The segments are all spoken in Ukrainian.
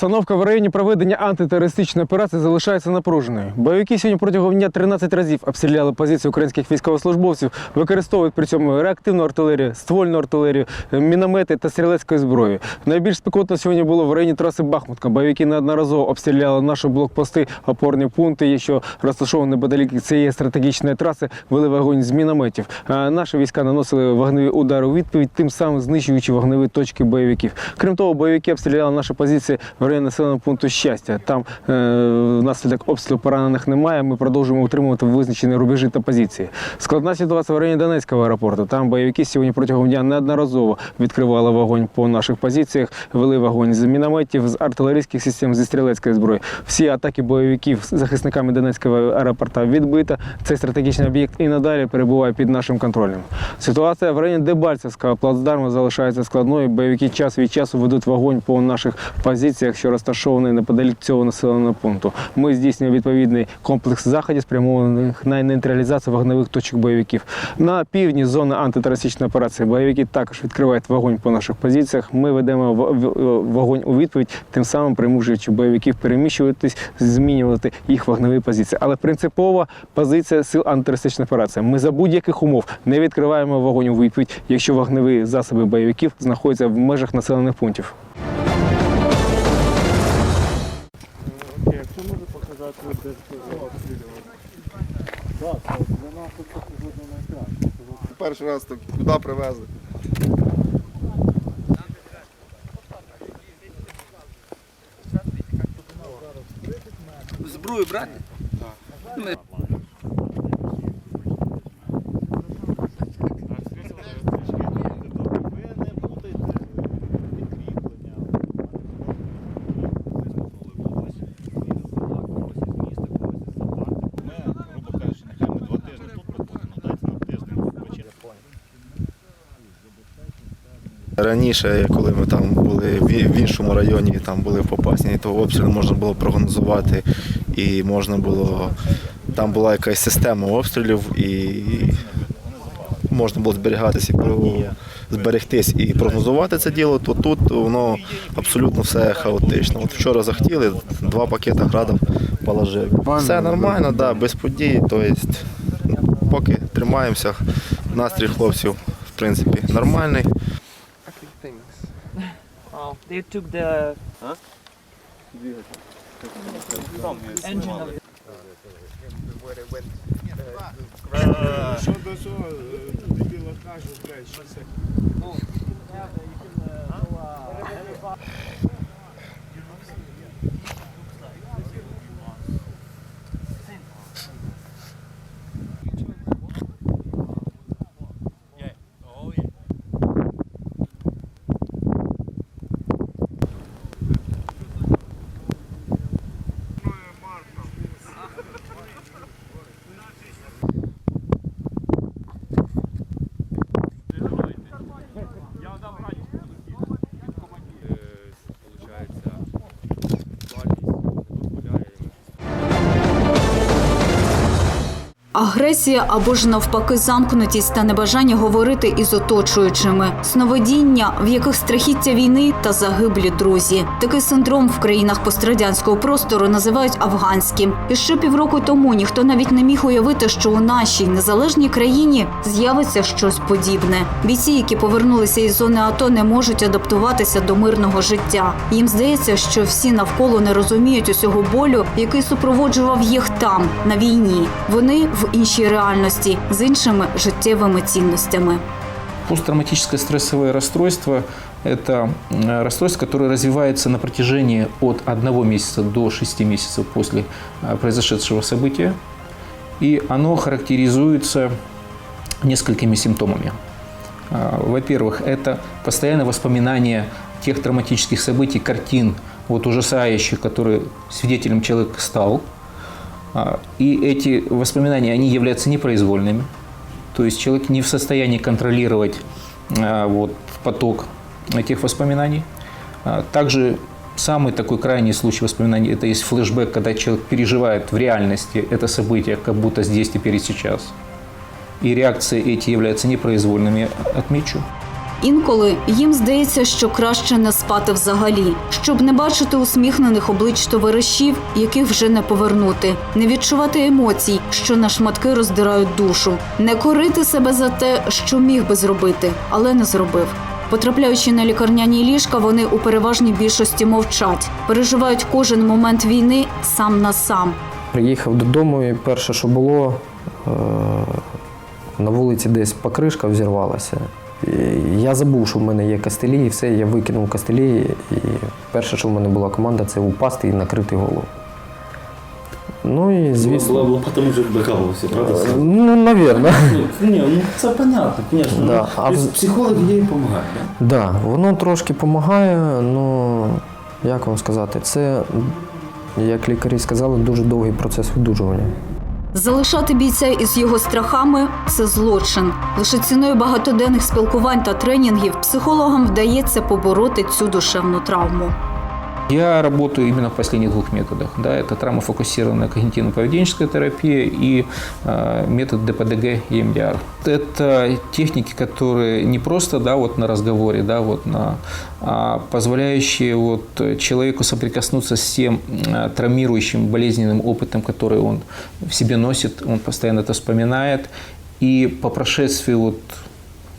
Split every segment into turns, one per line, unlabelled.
Обстановка в районі проведення антитерористичної операції залишається напруженою. Бойовики сьогодні протягом дня 13 разів обстріляли позиції українських військовослужбовців, використовують при цьому реактивну артилерію, ствольну артилерію, міномети та стрілецьку зброю. Найбільш спекотно сьогодні було в районі траси Бахмутка. Бойовики неодноразово обстріляли наші блокпости, опорні пункти, що розташовані неподалік цієї стратегічної траси, вели вогонь з мінометів. Наші війська наносили вогневі удари у відповідь, тим самим знищуючи вогневі точки бойовиків. Крім того, бойовики обстріляли наші позиції в районі населеного пункту щастя. Там е, внаслідок обстрілу поранених немає. Ми продовжуємо утримувати визначені рубежі та позиції. Складна ситуація в районі Донецького аеропорту. Там бойовики сьогодні протягом дня неодноразово відкривали вогонь по наших позиціях, вели вогонь з мінометів, з артилерійських систем, зі стрілецької зброї. Всі атаки бойовиків захисниками Донецького аеропорта відбита. Цей стратегічний об'єкт і надалі перебуває під нашим контролем. Ситуація в районі Дебальцевського плацдарму залишається складною. Бойовики час від часу ведуть вогонь по наших позиціях, що розташовані неподалік цього населеного пункту. Ми здійснюємо відповідний комплекс заходів, спрямованих на нейтралізацію вогневих точок бойовиків. На півдні зони антитерористичної операції бойовики також відкривають вогонь по наших позиціях. Ми ведемо вогонь у відповідь, тим самим примушуючи бойовиків переміщуватись, змінювати їх вогневі позиції. Але принципова позиція сил антитерористичної операції. Ми за будь-яких умов не відкриваємо вогонь у відповідь, якщо вогневі засоби бойовиків знаходяться в межах населених пунктів.
Перший раз так куди привезли.
Зброю брати?
Ви
Раніше, коли ми там були в іншому районі, там були в Попасні, то обстріл можна було прогнозувати і можна було. Там була якась система обстрілів і можна було зберігатися зберегтись і прогнозувати це діло, то тут воно абсолютно все хаотично. От вчора захотіли, два пакети градів положив. Все нормально, да, без подій. Тобто, поки тримаємося, настрій хлопців, в принципі, нормальний.
Oh, they took the engine of
Що до цього дебіла кажуть, блядь, що це?
Агресія або ж навпаки замкнутість та небажання говорити із оточуючими, сновидіння, в яких страхіття війни та загиблі друзі. Такий синдром в країнах пострадянського простору називають афганським. І ще півроку тому ніхто навіть не міг уявити, що у нашій незалежній країні з'явиться щось подібне. Бійці, які повернулися із зони АТО, не можуть адаптуватися до мирного життя. Їм здається, що всі навколо не розуміють усього болю, який супроводжував їх там, на війні. Вони в іншій реальності з іншими життєвими цінностями.
Посттравматическое стрессовое расстройство – это э, расстройство, которое развивается на протяжении от одного месяца до 6 месяцев после э, произошедшего события. И оно характеризуется несколькими симптомами. А, Во-первых, это постоянное воспоминание тех травматических событий, картин, вот ужасающих, которые свидетелем человек стал. а, И эти воспоминания, они являются непроизвольными. То есть человек не в состоянии контролировать а, вот, поток этих воспоминаний. А, Также самый такой крайний случай воспоминаний – это есть флешбэк, когда человек переживает в реальности это событие, как будто здесь, теперь и сейчас. И реакции эти являются непроизвольными, отмечу.
Інколи їм здається, що краще не спати взагалі, щоб не бачити усміхнених облич товаришів, яких вже не повернути, не відчувати емоцій, що на шматки роздирають душу, не корити себе за те, що міг би зробити, але не зробив. Потрапляючи на лікарняні ліжка, вони у переважній більшості мовчать, переживають кожен момент війни сам на сам.
Приїхав додому, і перше, що було, е, на вулиці десь покришка взірвалася. І я забув, що в мене є кастелі, і все, я викинув кастелі. І перше, що в мене була команда, це упасти і накрити голову. Ну і звісно.
Була, була тому, що блекалося, правда?
Е, Ну, навірно.
Ну, ні, ну це понятно, звісно.
Да, а
тобто Психолог їй допомагає, так?
Да, воно трошки допомагає, ну як вам сказати, це, як лікарі сказали, дуже довгий процес видужування.
Залишати бійця із його страхами це злочин. Лише ціною багатоденних спілкувань та тренінгів психологам вдається побороти цю душевну травму.
Я работаю именно в последних двух методах. Да, это травмофокусированная когнитивно-поведенческая терапия и э, метод ДПДГ и МДР. Это техники, которые не просто да, вот на разговоре, да, вот на, а позволяющие вот человеку соприкоснуться с тем э, травмирующим болезненным опытом, который он в себе носит, он постоянно это вспоминает. И по прошествии вот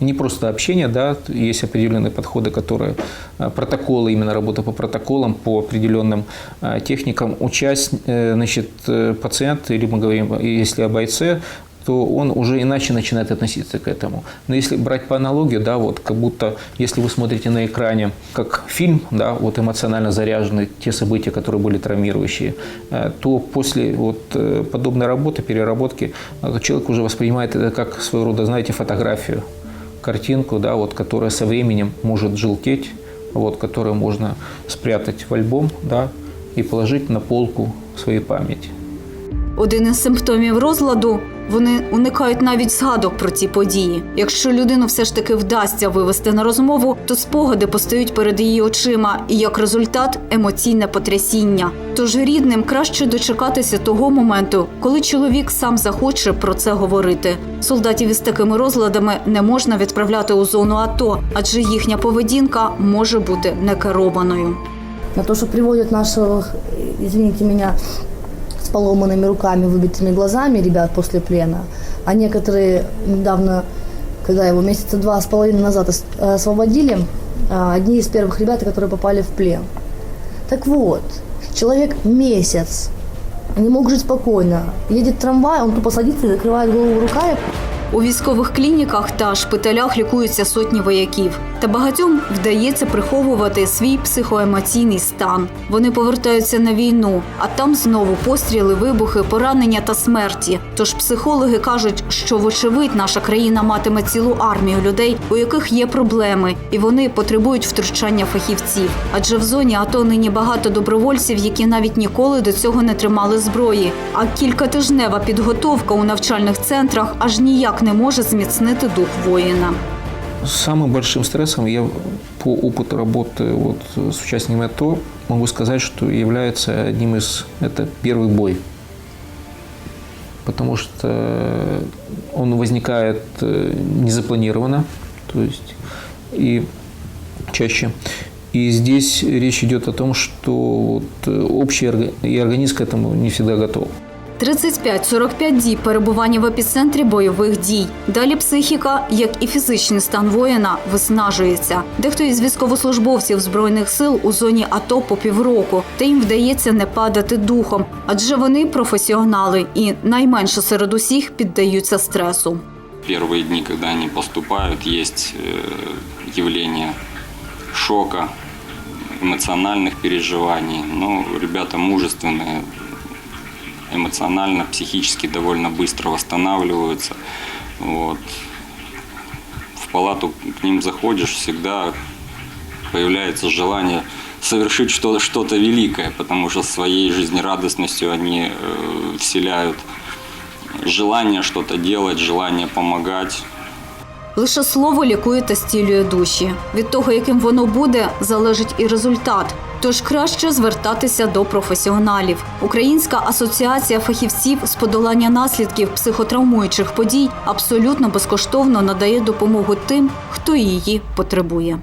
не просто общение, да, есть определенные подходы, которые э, протоколы, именно работа по протоколам, по определенным э, техникам. Участь, э, значит, пациент, или мы говорим, если о бойце, то он уже иначе начинает относиться к этому. Но если брать по аналогии, да, вот как будто, если вы смотрите на экране как фильм, да, вот эмоционально заряженный, те события, которые были травмирующие, то после вот подобной работы, переработки, человек уже воспринимает это как своего рода, знаете, фотографию картинку, да, вот, которая со временем может желтеть, вот, которую можно спрятать в альбом да, и положить на полку своей памяти.
Один із симптомів розладу вони уникають навіть згадок про ці події. Якщо людину все ж таки вдасться вивести на розмову, то спогади постають перед її очима, і як результат емоційне потрясіння. Тож рідним краще дочекатися того моменту, коли чоловік сам захоче про це говорити. Солдатів із такими розладами не можна відправляти у зону АТО, адже їхня поведінка може бути некерованою.
на то, что приводят наших, извините меня, с поломанными руками, выбитыми глазами ребят после плена. А некоторые недавно, когда его месяца два с половиной назад ос- освободили, а, одни из первых ребят, которые попали в плен. Так вот, человек месяц не мог жить спокойно. Едет трамвай, он тупо садится и закрывает голову руками.
У військових клініках та шпиталях лікуються сотні вояків. Та багатьом вдається приховувати свій психоемоційний стан. Вони повертаються на війну, а там знову постріли, вибухи, поранення та смерті. Тож психологи кажуть, що вочевидь наша країна матиме цілу армію людей, у яких є проблеми, і вони потребують втручання фахівців. Адже в зоні АТО нині багато добровольців, які навіть ніколи до цього не тримали зброї. А кількатижнева підготовка у навчальних центрах аж ніяк не може зміцнити дух воїна.
Самым большим стрессом я по опыту работы вот с участниками АТО могу сказать, что является одним из это первый бой. Потому что он возникает э, незапланированно, то есть и чаще. И здесь речь идет о том, что вот э, общий и организм к этому не всегда готов.
35-45 діб перебування в епіцентрі бойових дій. Далі психіка, як і фізичний стан воїна, виснажується. Дехто із військовослужбовців збройних сил у зоні АТО по півроку, та їм вдається не падати духом, адже вони професіонали і найменше серед усіх піддаються стресу.
Первые дни, когда они поступают, есть э, явление шока, эмоциональных переживаний. Но ребята мужественные, эмоционально, психически довольно быстро восстанавливаются. Вот. В палату к ним заходишь, всегда появляется желание совершить что- что-то великое, потому что своей жизнерадостностью они э, вселяют желание что-то делать, желание помогать.
Лише слово лікує та стілює душі. Від того, яким воно буде, залежить і результат. Тож краще звертатися до професіоналів. Українська асоціація фахівців з подолання наслідків психотравмуючих подій абсолютно безкоштовно надає допомогу тим, хто її потребує.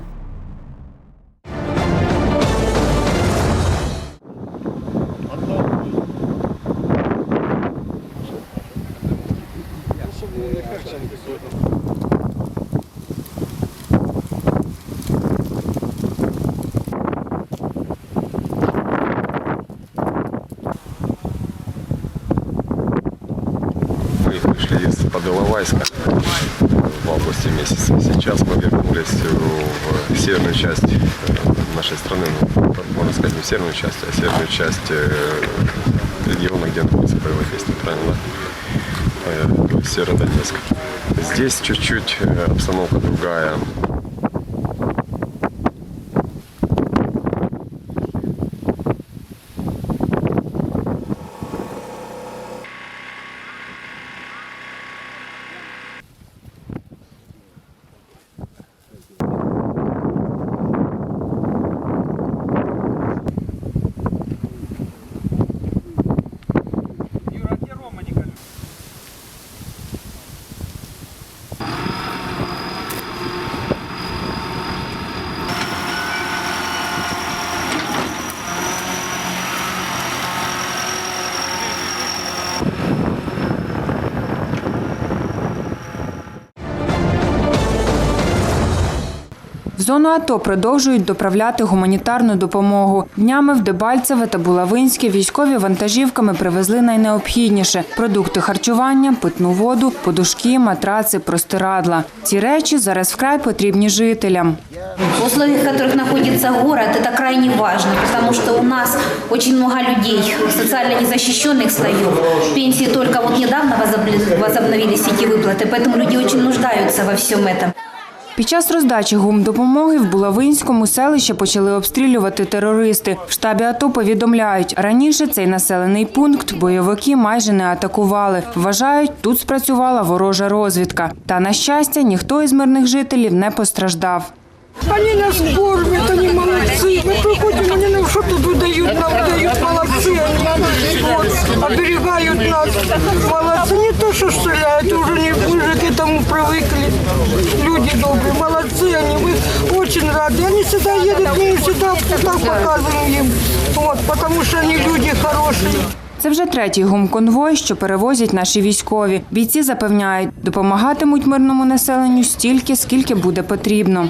Подоловайска в августе месяце. Сейчас мы вернулись в северную часть э, нашей страны, ну, можно сказать, не в северную часть, а северную часть э, региона, где находится боевое действие, правильно? Э, то есть Северодонецк. Здесь чуть-чуть э, обстановка другая.
зону АТО продовжують доправляти гуманітарну допомогу. Днями в Дебальцеве та Булавинське військові вантажівками привезли найнеобхідніше – продукти харчування, питну воду, подушки, матраци, простирадла. Ці речі зараз вкрай потрібні жителям.
В условиях, в которых находится город, это крайне важно, потому что у нас очень много людей, социально незащищенных слоев. Пенсии только вот недавно возобли- возобновились эти выплаты, поэтому люди очень нуждаются во всем этом.
Під час роздачі гумдопомоги в Булавинському селище почали обстрілювати терористи. В штабі АТО повідомляють, раніше цей населений пункт бойовики майже не атакували. Вважають, тут спрацювала ворожа розвідка. Та, на щастя, ніхто із мирних жителів не постраждав.
Они нас кормят, они молодцы. Мы приходим, они нам что-то выдают, нам дают, молодцы. Они вот, оберегают нас. Молодцы, не то, что стреляют, уже не уже к этому привыкли. Люди добрые, молодцы они, мы очень рады. Они всегда едут, мы им всегда так показываем им, вот, потому что они люди хорошие.
Це вже третій гумконвой, що перевозять наші військові. Бійці запевняють, допомагатимуть мирному населенню стільки, скільки буде потрібно.